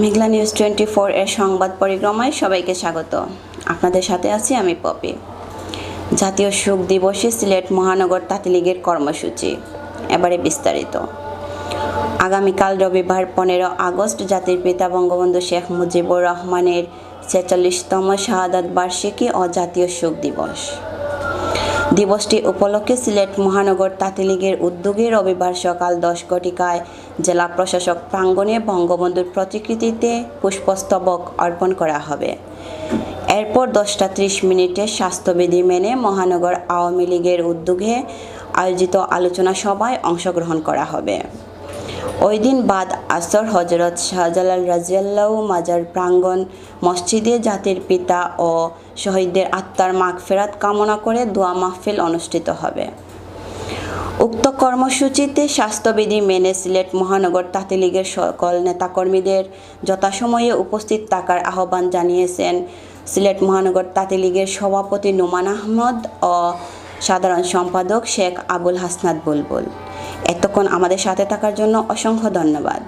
মেঘলা news twenty four এর সংবাদ পরিক্রমায় সবাইকে স্বাগত। আপনাদের সাথে আছি আমি পপি। জাতীয় শোক দিবসে সিলেট মহানগর তাঁতি লীগের কর্মসূচি। এবারে বিস্তারিত। আগামীকাল রবিবার পনেরো আগস্ট জাতির পিতা বঙ্গবন্ধু শেখ মুজিবুর রহমানের ছেচল্লিশতম শাহাদাত বার্ষিকী ও জাতীয় শোক দিবস। দিবসটি উপলক্ষে সিলেট মহানগর তাঁতি লীগের উদ্যোগে রবিবার সকাল দশ ঘটিকায় জেলা প্রশাসক প্রাঙ্গণে বঙ্গবন্ধুর প্রতিকৃতিতে পুষ্পস্তবক অর্পণ করা হবে। এরপর দশটা ত্রিশ মিনিটে স্বাস্থ্যবিধি মেনে মহানগর আওয়ামী লীগের উদ্যোগে আয়োজিত আলোচনা সভায় অংশগ্রহণ করা হবে। ওই দিন বাদ আসর হজরত শাহজালাল রাজিয়াল্লাহ মাজার প্রাঙ্গণ মসজিদে জাতির পিতা ও শহীদদের আত্মার মাগফেরাত কামনা করে দোয়া মাহফিল অনুষ্ঠিত হবে। উক্ত কর্মসূচিতে স্বাস্থ্যবিধি মেনে সিলেট মহানগর তাঁতি লীগের সকল নেতাকর্মীদের যথাসময়ে উপস্থিত থাকার আহ্বান জানিয়েছেন সিলেট মহানগর তাঁতি লীগের সভাপতি নোমান আহমদ ও সাধারণ সম্পাদক শেখ আবুল হাসনাত বুলবুল। এতক্ষণ আমাদের সাথে থাকার জন্য অসংখ্য ধন্যবাদ।